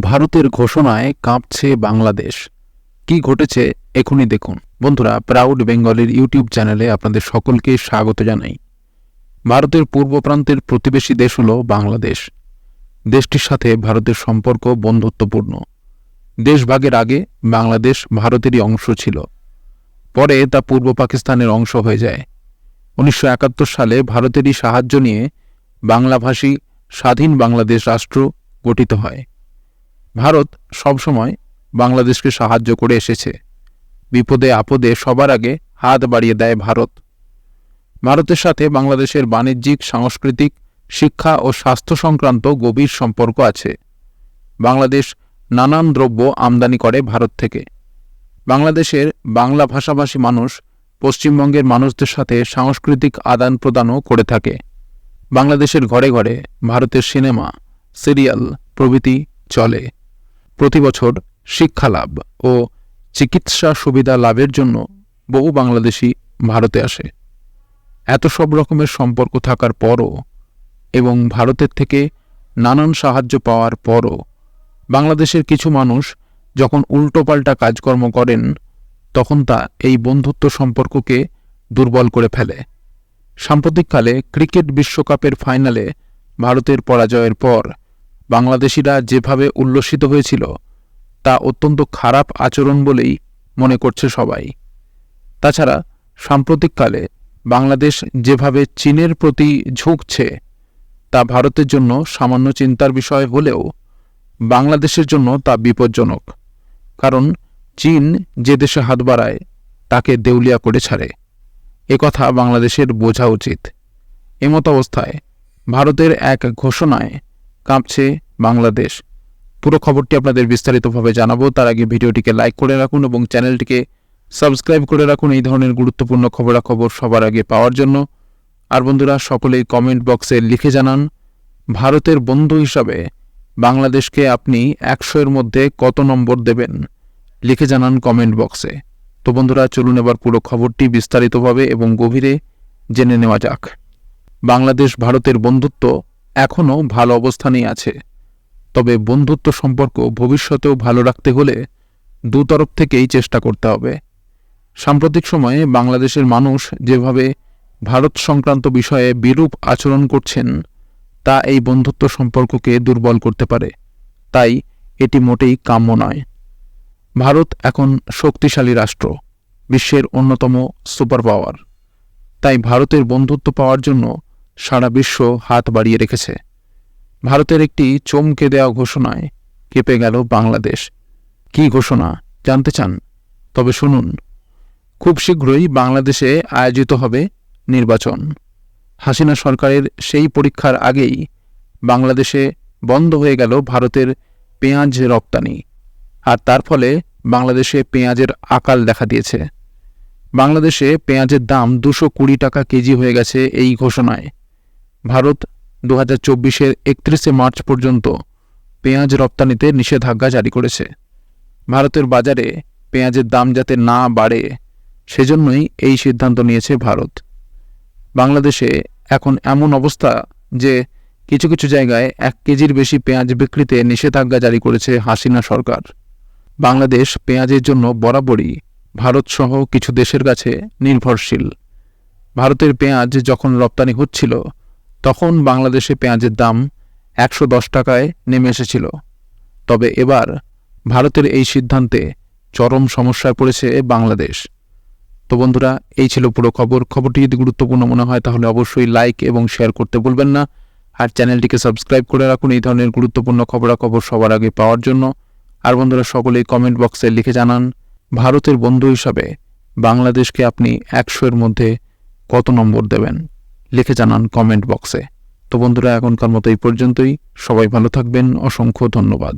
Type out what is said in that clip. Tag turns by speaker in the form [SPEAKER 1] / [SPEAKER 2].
[SPEAKER 1] ভারতের ঘোষণায় কাঁপছে বাংলাদেশ। কি ঘটেছে এখনই দেখুন। বন্ধুরা প্রাউড বেঙ্গলের ইউটিউব চ্যানেলে আপনাদের সকলকে স্বাগত জানাই। ভারতের পূর্ব প্রান্তের প্রতিবেশী দেশ হল বাংলাদেশ। দেশটির সাথে ভারতের সম্পর্ক বন্ধুত্বপূর্ণ। দেশভাগের আগে বাংলাদেশ ভারতেরই অংশ ছিল। পরে তা পূর্ব পাকিস্তানের অংশ হয়ে যায়। উনিশশো একাত্তর সালে ভারতেরই সাহায্য নিয়ে বাংলাভাষী স্বাধীন বাংলাদেশ রাষ্ট্র গঠিত হয়। ভারত সবসময় বাংলাদেশকে সাহায্য করে এসেছে। বিপদে আপদে সবার আগে হাত বাড়িয়ে দেয় ভারত। ভারতের সাথে বাংলাদেশের বাণিজ্যিক, সাংস্কৃতিক, শিক্ষা ও স্বাস্থ্য সংক্রান্ত গভীর সম্পর্ক আছে। বাংলাদেশ নানান দ্রব্য আমদানি করে ভারত থেকে। বাংলাদেশের বাংলা ভাষাভাষী মানুষ পশ্চিমবঙ্গের মানুষদের সাথে সাংস্কৃতিক আদান প্রদানও করে থাকে। বাংলাদেশের ঘরে ঘরে ভারতের সিনেমা, সিরিয়াল প্রভৃতি চলে। প্রতি বছর শিক্ষা লাভ ও চিকিৎসা সুবিধা লাভের জন্য বহু বাংলাদেশি ভারতে আসে। এত সব রকমের সম্পর্ক থাকার পরও এবং ভারতের থেকে নানান সাহায্য পাওয়ার পরও বাংলাদেশের কিছু মানুষ যখন উল্টোপাল্টা কাজকর্ম করেন, তখন তা এই বন্ধুত্ব সম্পর্ককে দুর্বল করে ফেলে। সাম্প্রতিককালে ক্রিকেট বিশ্বকাপের ফাইনালে ভারতের পরাজয়ের পর বাংলাদেশিরা যেভাবে উল্লসিত হয়েছিল, তা অত্যন্ত খারাপ আচরণ বলেই মনে করছে সবাই। তাছাড়া, সাম্প্রতিককালে বাংলাদেশ যেভাবে চীনের প্রতি ঝুঁকছে, তা ভারতের জন্য সামান্য চিন্তার বিষয় হলেও বাংলাদেশের জন্য তা বিপজ্জনক, কারণ চীন যে দেশে হাত বাড়ায়, তাকে দেউলিয়া করে ছাড়ে। একথা বাংলাদেশের বোঝা উচিত। এমত অবস্থায় ভারতের এক ঘোষণায় কাঁপছে বাংলাদেশ। পুরো খবরটি আপনাদের বিস্তারিতভাবে জানাব, তার আগে ভিডিওটিকে লাইক করে রাখুন এবং চ্যানেলটিকে সাবস্ক্রাইব করে রাখুন। এই ধরনের গুরুত্বপূর্ণ খবরাখবর সবার আগে পাওয়ার জন্য। আর বন্ধুরা, সকলেই কমেন্ট বক্সে লিখে জানান, ভারতের বন্ধু হিসাবে বাংলাদেশকে আপনি একশো এর মধ্যে কত নম্বর দেবেন? লিখে জানান কমেন্ট বক্সে তো বন্ধুরা, চলুন এবার পুরো খবরটি বিস্তারিতভাবে এবং গভীরে জেনে নেওয়া যাক। বাংলাদেশ ভারতের বন্ধুত্ব এখনও ভালো অবস্থানেই আছে। তবে বন্ধুত্ব সম্পর্ক ভবিষ্যতেও ভালো রাখতে হলে দুতরফ থেকেই চেষ্টা করতে হবে। সাম্প্রতিক সময়ে বাংলাদেশের মানুষ যেভাবে ভারত সংক্রান্ত বিষয়ে বিরূপ আচরণ করছেন, তা এই বন্ধুত্ব সম্পর্ককে দুর্বল করতে পারে। তাই এটি মোটেই কাম্য নয়। ভারত এখন শক্তিশালী রাষ্ট্র, বিশ্বের অন্যতম সুপার পাওয়ার তাই ভারতের বন্ধুত্ব পাওয়ার জন্য সারা বিশ্ব হাত বাড়িয়ে রেখেছে। ভারতের একটি চমকে দেওয়া ঘোষণায় কেঁপে গেল বাংলাদেশ। কি ঘোষণা, জানতে চান? তবে শুনুন। খুব শীঘ্রই বাংলাদেশে আয়োজিত হবে নির্বাচন। হাসিনা সরকারের সেই পরীক্ষার আগেই বাংলাদেশে বন্ধ হয়ে গেল ভারতের পেঁয়াজ রপ্তানি। আর তার ফলে বাংলাদেশে পেঁয়াজের আকাল দেখা দিয়েছে। বাংলাদেশে পেঁয়াজের দাম দুশো কুড়ি টাকা কেজি হয়ে গেছে এই ঘোষণায়। ভারত দু হাজার চব্বিশের একত্রিশে মার্চ পর্যন্ত পেঁয়াজ রপ্তানিতে নিষেধাজ্ঞা জারি করেছে। ভারতের বাজারে পেঁয়াজের দাম যাতে না বাড়ে, সেজন্যই এই সিদ্ধান্ত নিয়েছে ভারত। বাংলাদেশে এখন এমন অবস্থা যে কিছু কিছু জায়গায় এক কেজির বেশি পেঁয়াজ বিক্রিতে নিষেধাজ্ঞা জারি করেছে হাসিনা সরকার। বাংলাদেশ পেঁয়াজের জন্য বরাবরই ভারতসহ কিছু দেশের কাছে নির্ভরশীল। ভারতের পেঁয়াজ যখন রপ্তানি হচ্ছিল তখন বাংলাদেশে পেঁয়াজের দাম একশো দশ টাকায় নেমে এসেছিল। তবে এবার ভারতের এই সিদ্ধান্তে চরম সমস্যায় পড়েছে বাংলাদেশ। তো বন্ধুরা, এই ছিল পুরো খবর। খবরটি যদি গুরুত্বপূর্ণ মনে হয়, তাহলে অবশ্যই লাইক এবং শেয়ার করতে ভুলবেন না। আর চ্যানেলটিকে সাবস্ক্রাইব করে রাখুন। এই ধরনের গুরুত্বপূর্ণ খবরাখবর সবার আগে পাওয়ার জন্য। আর বন্ধুরা, সকলেই কমেন্ট বক্সে লিখে জানান, ভারতের বন্ধু হিসাবে বাংলাদেশকে আপনি একশো এর মধ্যে কত নম্বর দেবেন? লিখে জানান কমেন্ট বক্সে তো বন্ধুরা, এখনকার মতো এই পর্যন্তই। সবাই ভালো থাকবেন। অসংখ্য ধন্যবাদ।